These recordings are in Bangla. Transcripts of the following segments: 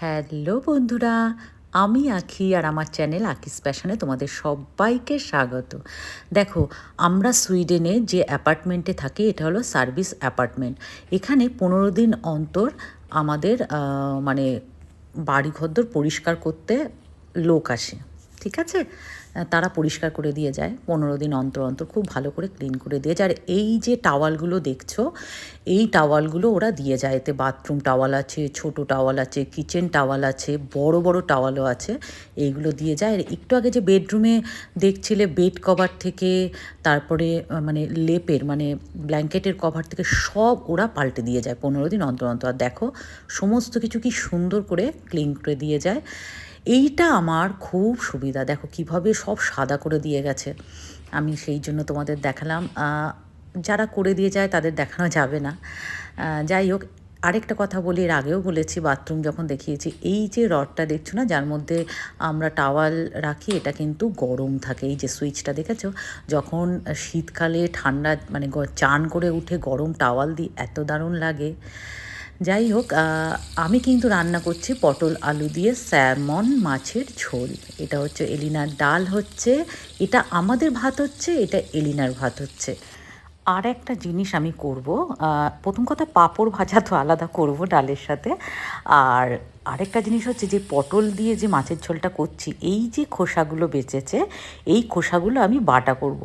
হ্যালো বন্ধুরা, আমি আখি আর আমার চ্যানেল আকিস প্যাশনে তোমাদের সবাইকে স্বাগত। দেখো, আমরা সুইডেনে যে অ্যাপার্টমেন্টে থাকি, এটা হলো সার্ভিস অ্যাপার্টমেন্ট। এখানে পনেরো দিন অন্তর আমাদের মানে বাড়িঘরদর পরিষ্কার করতে লোক আসে, ঠিক আছে? তারা পরিষ্কার করে দিয়ে যায়। পনেরো দিন অন্তর অন্তর খুব ভালো করে ক্লিন করে দিয়ে যায়। আর এই যে টাওয়ালগুলো দেখছ, এই টাওয়ালগুলো ওরা দিয়ে যায়। এতে বাথরুম টাওয়াল আছে, ছোট টাওয়াল আছে, কিচেন টাওয়াল আছে, বড় বড় টাওয়ালও আছে। এইগুলো দিয়ে যায়। আর একটু আগে যে বেডরুমে দেখছিলে বেড কভার থেকে, তারপরে মানে লেপের মানে ব্ল্যাঙ্কেটের কভার থেকে সব ওরা পাল্টে দিয়ে যায় পনেরো দিন অন্তর অন্তর। আর দেখো, সমস্ত কিছু কি সুন্দর করে ক্লিন করে দিয়ে যায়। এইটা আমার খুব সুবিধা। দেখো কীভাবে সব সাদা করে দিয়ে গেছে। আমি সেই জন্য তোমাদের দেখালাম। যারা করে দিয়ে যায় তাদের দেখানো যাবে না। যাই হোক, আরেকটা কথা বলি, এর আগেও বলেছি, বাথরুম যখন দেখিয়েছি, এই যে রডটা দেখছ না, যার মধ্যে আমরা টাওয়াল রাখি, এটা কিন্তু গরম থাকে। এই যে সুইচটা দেখেছ? যখন শীতকালে ঠান্ডা মানে চান করে উঠে গরম টাওয়াল দিই এত দারুণ লাগে। যাই হোক আমি কিন্তু রান্না করছি পটল আলু দিয়ে স্যামন মাছের ঝোল। এটা হচ্ছে এলিনার ডাল হচ্ছে, এটা আমাদের ভাত হচ্ছে, এটা এলিনার ভাত হচ্ছে। আর একটা জিনিস আমি করব প্রথম কথা পাঁপড় ভাজা তো আলাদা করব ডালের সাথে। আর আরেকটা জিনিস হচ্ছে যে পটল দিয়ে যে মাছের ঝোলটা করছি, এই যে খোসাগুলো বেঁচেছে, এই খোসাগুলো আমি বাটা করব।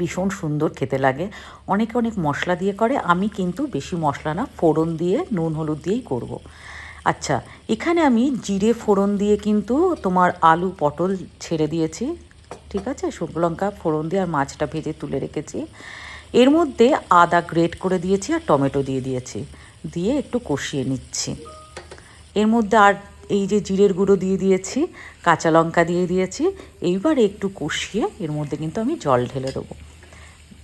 ভীষণ সুন্দর খেতে লাগে। অনেকে অনেক মশলা দিয়ে করে, আমি কিন্তু বেশি মশলা না, ফোড়ন দিয়ে, নুন, হলুদ দিয়েই করব। আচ্ছা এখানে আমি জিরে ফোড়ন দিয়ে কিন্তু তোমার আলু, পটল ছেড়ে দিয়েছি, ঠিক আছে? শুকনো লঙ্কা ফোড়ন দিয়ে আর মাছটা ভেজে তুলে রেখেছি। এর মধ্যে আদা গ্রেট করে দিয়েছি আর টমেটো দিয়ে দিয়েছি, দিয়ে একটু কষিয়ে নিচ্ছি। এর মধ্যে আর এই যে জিরের গুঁড়ো দিয়ে দিয়েছি, কাঁচা লঙ্কা দিয়ে দিয়েছি, এইবার একটু কষিয়ে এর মধ্যে কিন্তু আমি জল ঢেলে দেবো।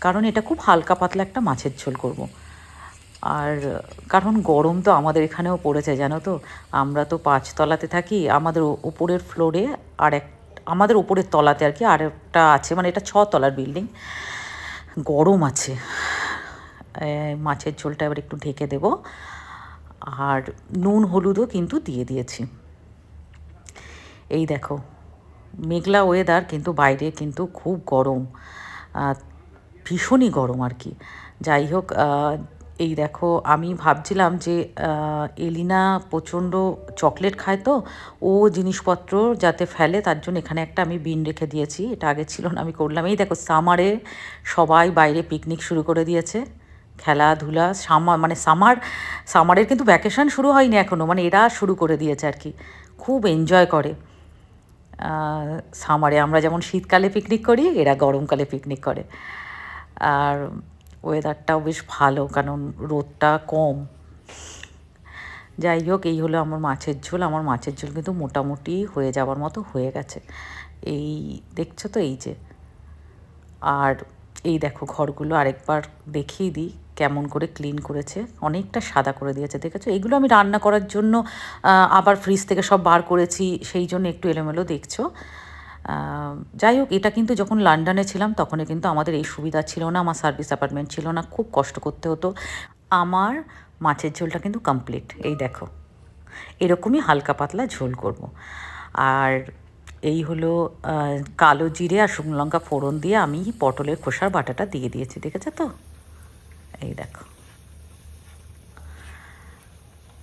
কারণ এটা খুব হালকা পাতলা একটা মাছের ঝোল করব। আর কারণ গরম তো আমাদের এখানেও পড়েছে, জানো তো? আমরা তো পাঁচতলাতে থাকি, আমাদের উপরের ফ্লোরে আর এক আমাদের উপরের তলাতে আর কি আর একটা আছে মানে এটা ছতলার বিল্ডিং গরম আছে। মাছের ঝোলটা এবার একটু ঢেকে দেব। আর নুন হলুদও কিন্তু দিয়ে দিয়েছি। এই দেখো, মেঘলা ওয়েদার কিন্তু বাইরে কিন্তু খুব গরম। ভীষণই গরম আর কি। যাই হোক এই দেখো, আমি ভাবছিলাম যে এলিনা প্রচণ্ড চকলেট খায় তো, ও জিনিসপত্র যাতে ফেলে তার জন্য এখানে একটা আমি বিন রেখে দিয়েছি, এটা আগে ছিল না, আমি করলাম। এই দেখো, সামারে সবাই বাইরে পিকনিক শুরু করে দিয়েছে, খেলাধুলা, সামার মানে সামার, সামারের কিন্তু ভ্যাকেশন শুরু হয়নি এখনও মানে এরা শুরু করে দিয়েছে আর কি, খুব এনজয় করে। সামারে আমরা যেমন শীতকালে পিকনিক করি, এরা গরমকালে পিকনিক করে। আর ওয়েদারটাও বেশ ভালো, কারণ রোদটা কম। যাই হোক, এই হলো আমার মাছের ঝোল। আমার মাছের ঝোল কিন্তু মোটামুটি হয়ে যাওয়ার মতো হয়ে গেছে। এই, দেখছ তো এই যে। আর এই দেখো ঘরগুলো আরেকবার দেখিয়ে দিই, কেমন করে ক্লিন করেছে। অনেকটা সাদা করে দিয়েছে, দেখেছ? এগুলো আমি রান্না করার জন্য আবার ফ্রিজ থেকে সব বার করেছি, সেই জন্য একটু এলোমেলো দেখছ। যাই হোক, এটা কিন্তু যখন লন্ডনে ছিলাম তখনই কিন্তু আমাদের এই সুবিধা ছিল না, আমার সার্ভিস অ্যাপার্টমেন্ট ছিল না, খুব কষ্ট করতে হতো। আমার মাছের ঝোলটা কিন্তু কমপ্লিট এই দেখো। এরকমই হালকা পাতলা ঝোল করব। আর এই হলো কালো জিরে আর শুকনো লঙ্কা ফোড়ন দিয়ে আমি পটলের খোসার বাটাটা দিয়ে দিয়েছি, দেখেছ তো? এই দেখো।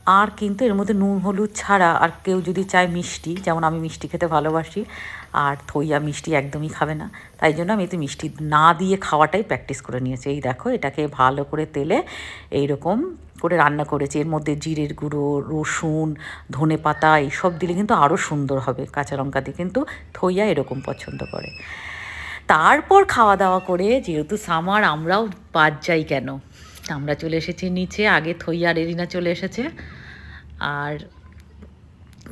আর কিন্তু এর মধ্যে নুন, হলুদ ছাড়া আর কেউ যদি চায় মিষ্টি, যেমন আমি মিষ্টি খেতে ভালোবাসি, আর থইয়া মিষ্টি একদমই খাবে না। তাই জন্য আমি এতে মিষ্টি না দিয়ে খাওয়াটাই প্র্যাকটিস করে নিয়েছি। এই দেখো, এটাকে ভালো করে তেলে এইরকম করে রান্না করেছি। এর মধ্যে জিরের গুঁড়ো, রসুন, ধনে পাতা, এইসব দিলে কিন্তু আরও সুন্দর হবে। কাঁচা লঙ্কা দিয়ে কিন্তু থইয়া এরকম পছন্দ করে। তারপর খাওয়া দাওয়া করে, যেহেতু সামার, আমরাও বাদ যাই কেন? আমরা চলে এসেছি নিচে, আগে থইয়া আর চলে এসেছে। আর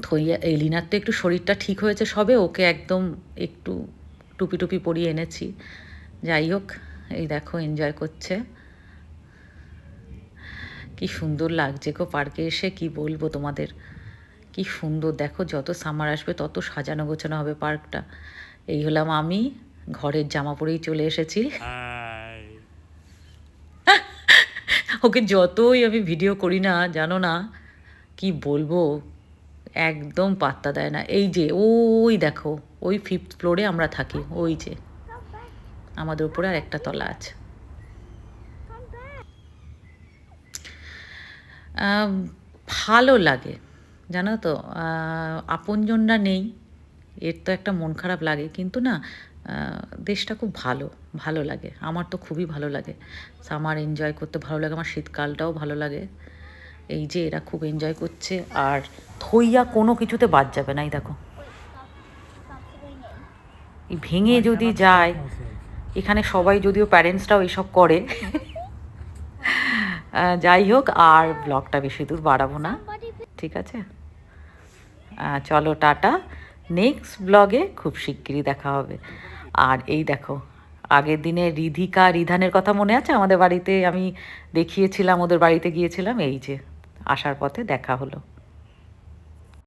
থইয়া এলিনার তো একটু শরীরটা ঠিক হয়েছে সবে ওকে একদম একটু টুপি টুপি পরিয়ে এনেছি। যাই হোক এই দেখো এনজয় করছে। কি সুন্দর লাগছে গো পার্কে এসে কি বলব তোমাদের? কি সুন্দর দেখো যত সামার আসবে তত সাজানো গোছানো হবে পার্কটা। এই হলাম আমি ঘরের জামা পরেই চলে এসেছি। ওকে যতই আমি ভিডিও করি না জানো না কি বলব? একদম পাত্তা দেয় না। এই যে, ওই দেখো, ওই ফিফথ ফ্লোরে আমরা থাকি, ওই যে। আমাদের উপরে আর একটা তলা আছে। ভালো লাগে, জানো তো? আপনজনরা নেই, এর তো একটা মন খারাপ লাগে, কিন্তু না দেশটা খুব ভালো ভালো লাগে। আমার তো খুবই ভালো লাগে। সামার এনজয় করতে ভালো লাগে, আমার শীতকালটাও ভালো লাগে। এই যে এরা খুব এনজয় করছে আর থইয়া কোনো কিছুতে বাদ যাবে না এই দেখো। এই ভেঙে যদি যায় এখানে সবাই যদিও প্যারেন্টসরাও এসব করে যাই হোক আর ব্লগটা বেশি দূর বাড়াবো না ঠিক আছে? চলো টাটা। নেক্সট ব্লগে খুব শিগগিরই দেখা হবে। আর এই দেখো আগের দিনে রিধিকা রিধানের কথা মনে আছে? আমাদের বাড়িতে আমি দেখিয়েছিলাম ওদের বাড়িতে গিয়েছিলাম এই যে। আসার পথে দেখা হলো।